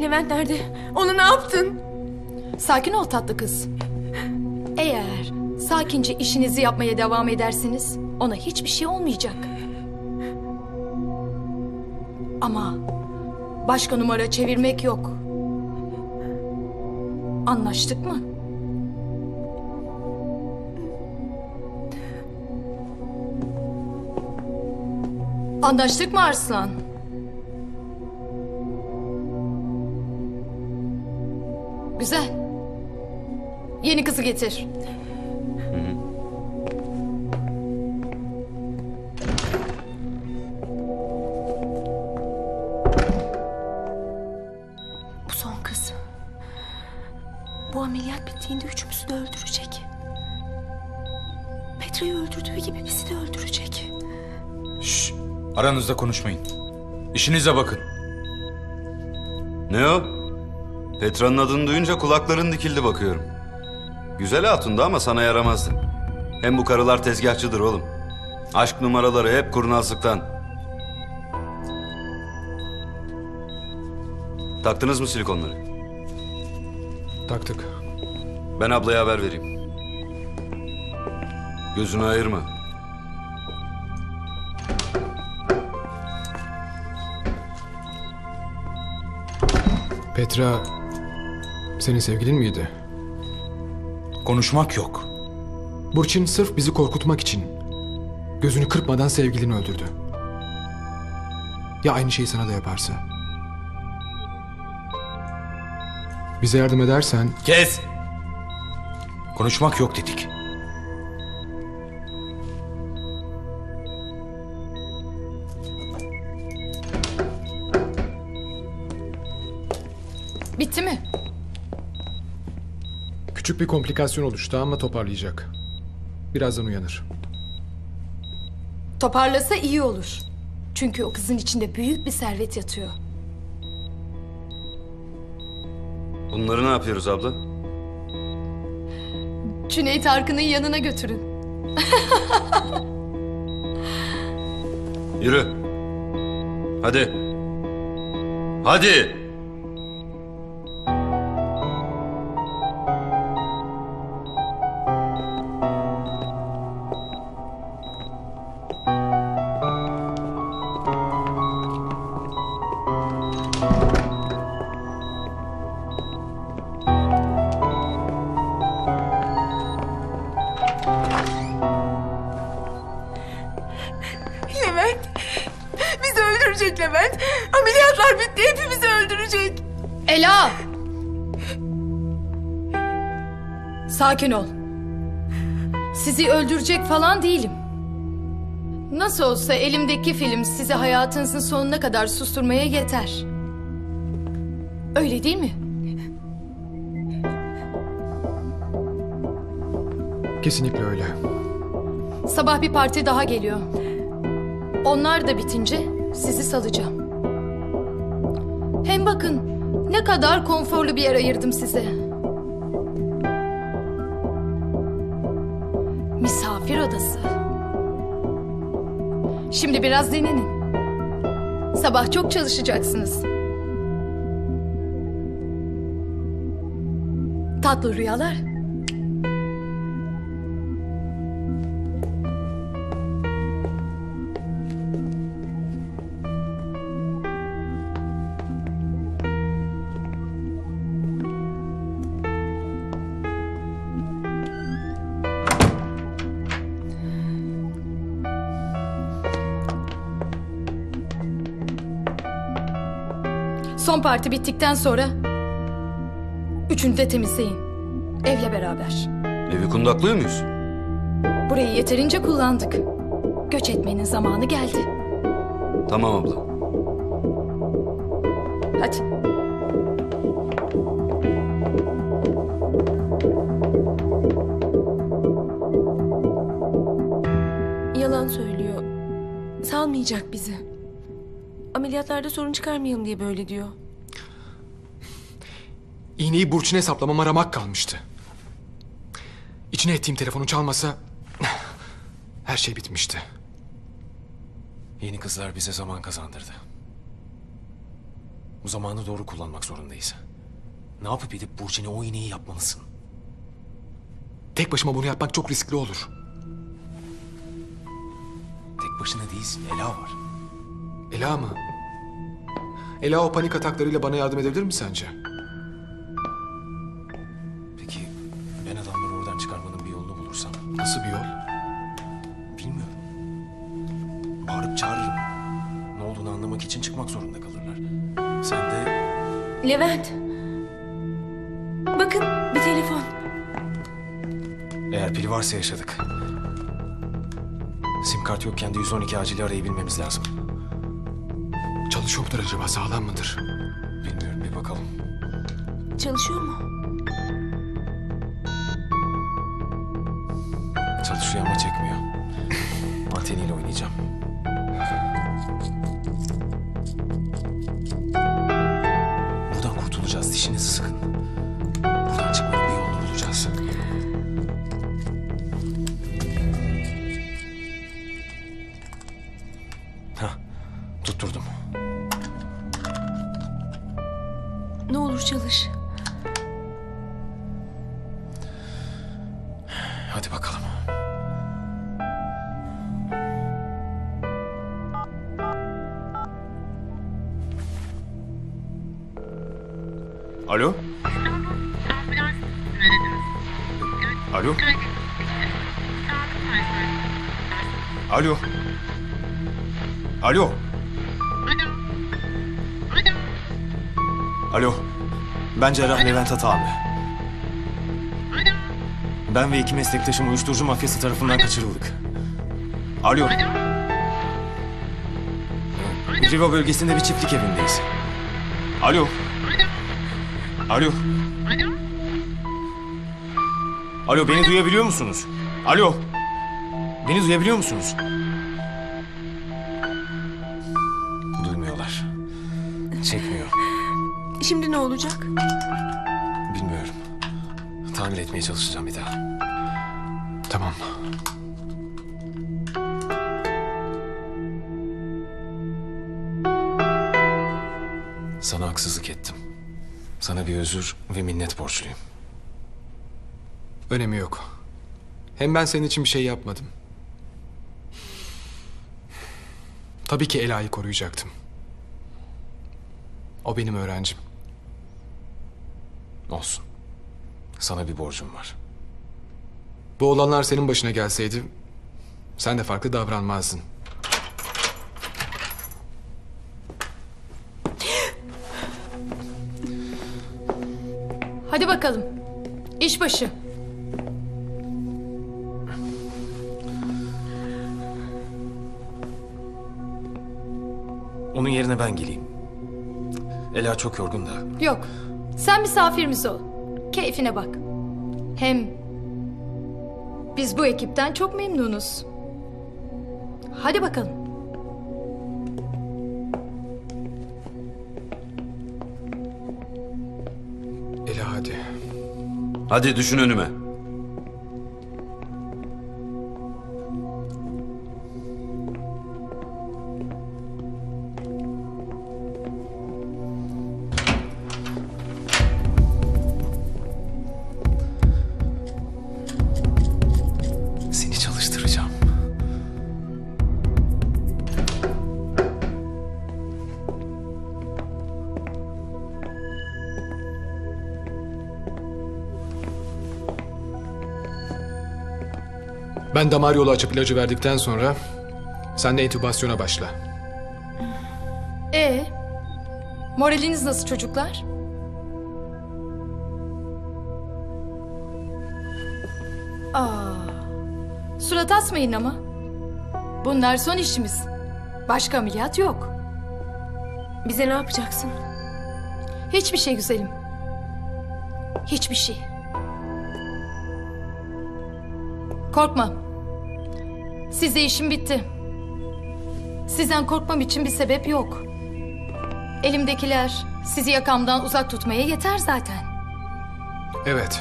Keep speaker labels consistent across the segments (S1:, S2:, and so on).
S1: Levent nerede? Onu ne yaptın?
S2: Sakin ol tatlı kız. Eğer sakince işinizi yapmaya devam ederseniz ona hiçbir şey olmayacak. Ama başka numara çevirmek yok. Anlaştık mı? Anlaştık mı Arslan? Güzel. Yeni kızı getir.
S1: Bu son kız. Bu ameliyat bittiğinde üçümüzü de öldürecek. Petra'yı öldürdüğü gibi bizi de öldürecek.
S3: Şşş, aranızda konuşmayın. İşinize bakın.
S4: Ne o? Petra'nın adını duyunca kulakların dikildi bakıyorum. Güzel hatundu ama sana yaramazdı. Hem bu karılar tezgahçıdır oğlum. Aşk numaraları hep kurnazlıktan. Taktınız mı silikonları?
S5: Taktık.
S4: Ben ablaya haber vereyim. Gözünü ayırma.
S5: Petra senin sevgilin miydi?
S3: Konuşmak yok.
S5: Burçin sırf bizi korkutmak için gözünü kırpmadan sevgilini öldürdü. Ya aynı şeyi sana da yaparsa? Bize yardım edersen
S3: Kes! Konuşmak yok dedik.
S2: Bitti mi?
S5: Küçük bir komplikasyon oluştu ama toparlayacak. Birazdan uyanır.
S2: Toparlasa iyi olur. Çünkü o kızın içinde büyük bir servet yatıyor.
S4: Bunları ne yapıyoruz abla?
S2: Cüneyt Arkın'ın yanına götürün.
S4: Yürü. Hadi. Hadi.
S1: Levent. Ameliyatlar bitti. Hepimizi öldürecek.
S2: Ela! Sakin ol. Sizi öldürecek falan değilim. Nasıl olsa elimdeki film sizi hayatınızın sonuna kadar susturmaya yeter. Öyle değil mi?
S5: Kesinlikle öyle.
S2: Sabah bir parti daha geliyor. Onlar da bitince sizi salacağım. Hem bakın ne kadar konforlu bir yer ayırdım size. Misafir odası. Şimdi biraz dinlenin. Sabah çok çalışacaksınız. Tatlı rüyalar. Son parti bittikten sonra üçünü de temizleyin. Evle beraber.
S4: Evi kundaklıyor muyuz?
S2: Burayı yeterince kullandık. Göç etmenin zamanı geldi.
S4: Tamam abla.
S2: Hadi.
S1: Yalan söylüyor. Salmayacak bizi. Ameliyatlarda sorun çıkarmayalım diye böyle diyor.
S5: İğneyi Burçin'e saplamama ramak kalmıştı. İçine ettiğim telefonu çalmasa... Her şey bitmişti.
S6: Yeni kızlar bize zaman kazandırdı. Bu zamanı doğru kullanmak zorundayız. Ne yapıp edip Burçin'e o iğneyi yapmalısın.
S5: Tek başıma bunu yapmak çok riskli olur.
S6: Tek başına değilsin, Ela var.
S5: Ela mı? Ela o panik ataklarıyla bana yardım edebilir mi sence?
S6: Peki ben adamları oradan çıkarmanın bir yolunu bulursam?
S5: Nasıl bir yol?
S6: Bilmiyorum. Bağırıp çağırırım. Ne olduğunu anlamak için çıkmak zorunda kalırlar. Sen de
S1: Levent. Bakın bir telefon.
S6: eğer pili varsa yaşadık. Sim kart yokken de 112 acili arayabilmemiz lazım.
S5: Çalışıyor mudur acaba? Sağlam mıdır?
S6: Bilmiyorum bir bakalım.
S1: Çalışıyor mu?
S6: Çalışıyor ama çekmiyor. Anteniyle oynayacağım. Buradan kurtulacağız. Dişinizi sıkın. Alo? Alo? Alo? Alo? Alo? Ben Cerrah Levent Ataabi. Ben ve iki meslektaşım uyuşturucu mafyası tarafından kaçırıldık. Alo. Riva bölgesinde bir çiftlik evindeyiz. Alo. Alo. Alo beni duyabiliyor musunuz? Alo. Beni duyabiliyor musunuz? Duymuyorlar. Çekmiyor.
S1: Şimdi ne olacak?
S6: Bilmiyorum. Tamir etmeye çalışacağım bir daha.
S5: Tamam.
S6: Sana haksızlık ettim. Sana bir özür ve minnet borçluyum.
S5: Önemi yok. Hem ben senin için bir şey yapmadım. Tabii ki Ela'yı koruyacaktım. O benim öğrencim.
S6: Olsun. Sana bir borcum var.
S5: Bu olanlar senin başına gelseydi sen de farklı davranmazdın.
S2: Bakalım. İş başı.
S6: Onun yerine ben geleyim. Ela çok yorgun da.
S2: Yok. Sen misafirimiz ol. Keyfine bak. Hem biz bu ekipten çok memnunuz. Hadi bakalım.
S5: Hadi
S4: düşün önüme.
S5: Ben damar yolu açıp ilacı verdikten sonra sen de entübasyona başla.
S2: Ee, moraliniz nasıl çocuklar? Aa, surat asmayın ama. Bunlar son işimiz. Başka ameliyat yok.
S1: Bize ne yapacaksın?
S2: Hiçbir şey güzelim. Hiçbir şey. Korkma. Size işim bitti. Sizden korkmam için bir sebep yok. Elimdekiler sizi yakamdan uzak tutmaya yeter zaten.
S5: Evet.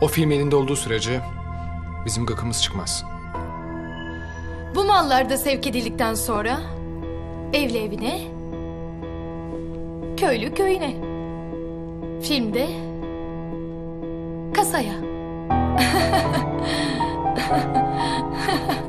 S5: O film elinde olduğu sürece bizim gıkımız çıkmaz.
S2: Bu mallar da sevk edildikten sonra evli evine, köylü köyüne. Filmde kasaya. 哈哈哈哈